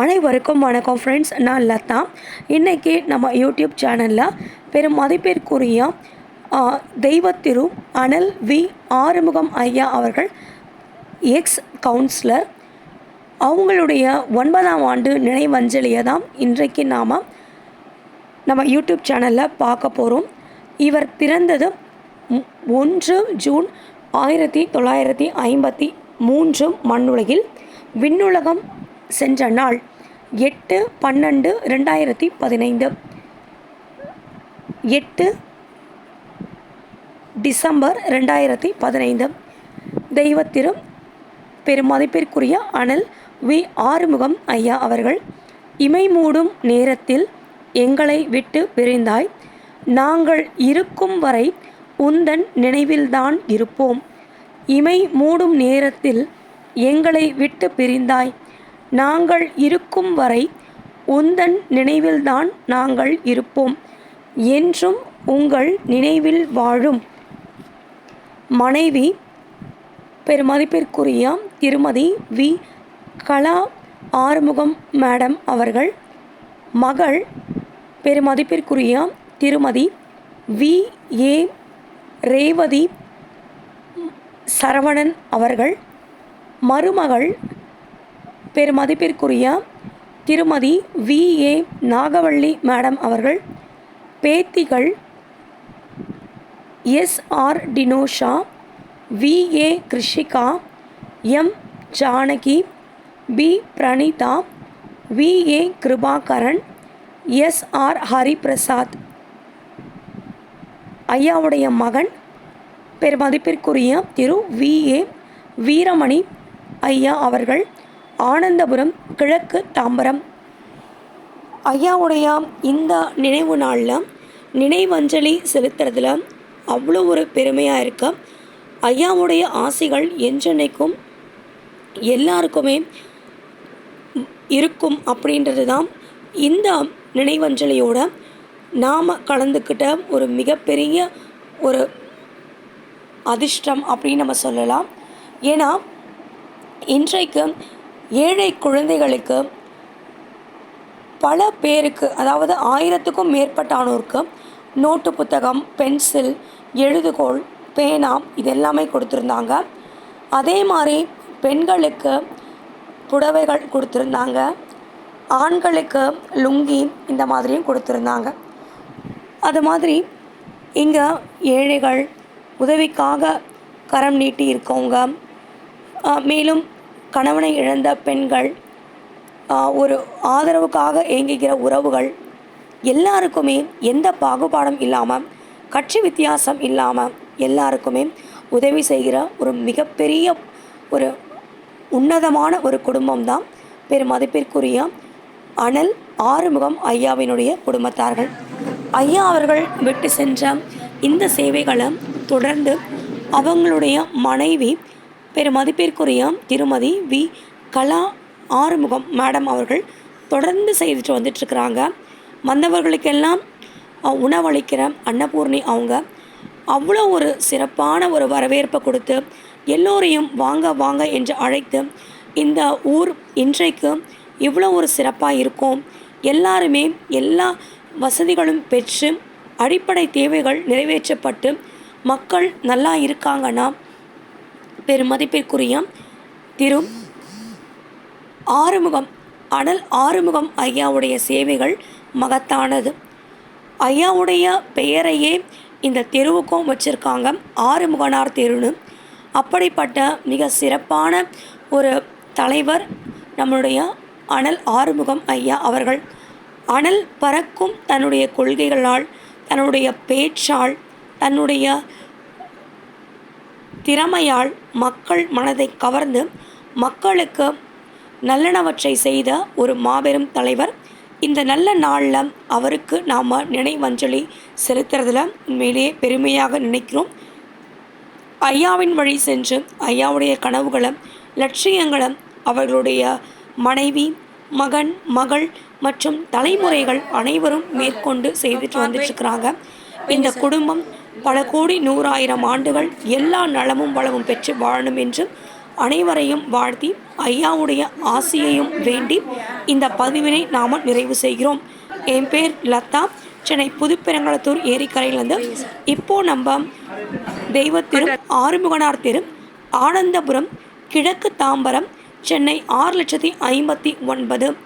அனைவருக்கும் வணக்கம் ஃப்ரெண்ட்ஸ் நான் லதா. இன்றைக்கி நம்ம யூடியூப் சேனலில் பெரும் மதிப்பிற்குரிய தெய்வத்திரு அனல் வி ஆறுமுகம் ஐயா அவர்கள் எக்ஸ் கவுன்சிலர் அவங்களுடைய ஒன்பதாம் ஆண்டு நினைவஞ்சலியை தான் இன்றைக்கு நாம் நம்ம யூடியூப் சேனலில் பார்க்க போகிறோம் இவர் பிறந்தது ஒன்று ஜூன் ஆயிரத்தி தொள்ளாயிரத்தி ஐம்பத்தி மூன்று மண்ணுலகில் விண்ணுலகம் சென்ற நாள் எட்டு பன்னெண்டு ரெண்டாயிரத்தி பதினைந்து. எட்டு டிசம்பர் ரெண்டாயிரத்தி பதினைந்து. தெய்வத்திரு பெருமதிப்பிற்குரிய அனல் வி. ஆறுமுகம் ஐயா அவர்கள் இமை மூடும் நேரத்தில் எங்களை விட்டு பிரிந்தாய் நாங்கள் இருக்கும் வரை உந்தன் நினைவில்தான் இருப்போம். இமை மூடும் நேரத்தில் எங்களை விட்டு பிரிந்தாய். நாங்கள் இருக்கும் வரை உந்தன் நினைவில்தான் நாங்கள் இருப்போம். என்றும் உங்கள் நினைவில் வாழும். மனைவி பெருமதிப்பிற்குரிய திருமதி வி. கலா ஆறுமுகம் மேடம் அவர்கள் மகள் பெருமதிப்பிற்குரிய திருமதி வி. ஏ. ரேவதி சரவணன் அவர்கள் மருமகள் பெருமதிப்பிற்குரிய திருமதி வி. ஏ. நாகவள்ளி மேடம் அவர்கள் பேத்திகள் S. R. Dinosha V. A. Krishika M. Janaki P. Praneetha V. A. Kirubakaran S. R. Hariprasad. ஐயாவுடைய மகன் பெருமதிப்பிற்குரிய திரு. வி. ஏ. வீரமணி ஐயா அவர்கள் ஆனந்தபுரம் கிழக்கு தாம்பரம். ஐயாவுடைய இந்த நினைவு நாளில் நினைவஞ்சலி செலுத்துறதுல அவ்வளோ ஒரு பெருமையாக இருக்கு. ஐயாவுடைய ஆசைகள் என்றென்னைக்கும் எல்லாருக்குமே இருக்கும் அப்படின்றது தான் இந்த நினைவஞ்சலியோட நாம் கலந்துக்கிட்ட ஒரு மிகப்பெரிய ஒரு அதிர்ஷ்டம் அப்படின்னு நம்ம சொல்லலாம். ஏன்னா இன்றைக்கு ஏழை குழந்தைகளுக்கு பல பேருக்கு அதாவது ஆயிரத்துக்கும் மேற்பட்டானோருக்கு நோட்டு புத்தகம் பென்சில் எழுதுகோள் பேனா இது எல்லாமே கொடுத்துருந்தாங்க. அதே மாதிரி பெண்களுக்கு புடவைகள் கொடுத்துருந்தாங்க. ஆண்களுக்கு லுங்கி இந்த மாதிரியும் கொடுத்துருந்தாங்க. அது மாதிரி இங்கே ஏழைகள் உதவிக்காக கரம் நீட்டி இருக்கவங்க மேலும் கணவனை இழந்த பெண்கள் ஒரு ஆதரவுக்காக இயங்குகிற உறவுகள் எல்லாருக்குமே எந்த பாகுபாடும் இல்லாமல் கட்சி வித்தியாசம் இல்லாமல் எல்லாருக்குமே உதவி செய்கிற ஒரு மிகப்பெரிய ஒரு உன்னதமான ஒரு குடும்பம் தான் பெருமதிப்பிற்குரிய அனல் ஆறுமுகம் ஐயாவினுடைய குடும்பத்தார்கள். ஐயா அவர்கள் விட்டு சென்ற இந்த சேவைகளை தொடர்ந்து அவங்களுடைய மனைவி பெருமதிப்பிற்குரிய திருமதி வி. கலா ஆறுமுகம். மேடம் அவர்கள் தொடர்ந்து செய்துட்டு வந்துட்டுருக்குறாங்க. வந்தவர்களுக்கெல்லாம் உணவளிக்கிற அன்னபூர்ணி அவங்க அவ்வளோ ஒரு சிறப்பான ஒரு வரவேற்பை கொடுத்து எல்லோரையும் வாங்க வாங்க என்று அழைத்து இந்த ஊர் இன்றைக்கு இவ்வளோ ஒரு சிறப்பாக இருக்கும். எல்லாருமே எல்லா வசதிகளும் பெற்று அடிப்படை தேவைகள் நிறைவேற்றப்பட்டு மக்கள் நல்லா இருக்காங்கன்னா பெருமதிப்பிற்குரிய திரு ஆறுமுகம் அனல் ஆறுமுகம் ஐயாவுடைய சேவைகள் மகத்தானது. ஐயாவுடைய பெயரையே இந்த தெருவுக்கும் வச்சுருக்காங்க ஆறுமுகனார் தெருன்னு. அப்படிப்பட்ட மிக சிறப்பான ஒரு தலைவர் நம்மளுடைய அனல் ஆறுமுகம் ஐயா அவர்கள். அனல் பறக்கும் தன்னுடைய கொள்கைகளால் தன்னுடைய பேச்சால் தன்னுடைய திறமையால் மக்கள் மனதை கவர்ந்து மக்களுக்கு நல்லனவற்றை செய்த ஒரு மாபெரும் தலைவர். இந்த நல்ல நாளில் அவருக்கு நாம் நினைவஞ்சலி செலுத்துறதுல உண்மையிலேயே பெருமையாக நினைக்கிறோம். ஐயாவின் வழி சென்று ஐயாவுடைய கனவுகளை லட்சியங்களை அவர்களுடைய மனைவி மகன் மகள் மற்றும் தலைமுறைகள் அனைவரும் மேற்கொண்டு செய்துட்டு வந்துட்டுருக்குறாங்க இந்த குடும்பம் பல கோடி நூறாயிரம் ஆண்டுகள் எல்லா நலமும் வளமும் பெற்று வாழணும் என்று அனைவரையும் வாழ்த்தி ஐயாவுடைய ஆசையையும் வேண்டி இந்த பதிவினை நாம் நிறைவு செய்கிறோம். என் பேர் லதா. சென்னை புதுப்பெருங்களத்தூர் ஏரிக்கரையிலிருந்து இப்போது நம்ம தெய்வத்திரும் ஆறுமுகனார் தெரு ஆனந்தபுரம் கிழக்கு தாம்பரம் சென்னை ஆறு லட்சத்தி ஐம்பத்தி ஒன்பது.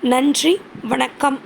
நன்றி. வணக்கம்.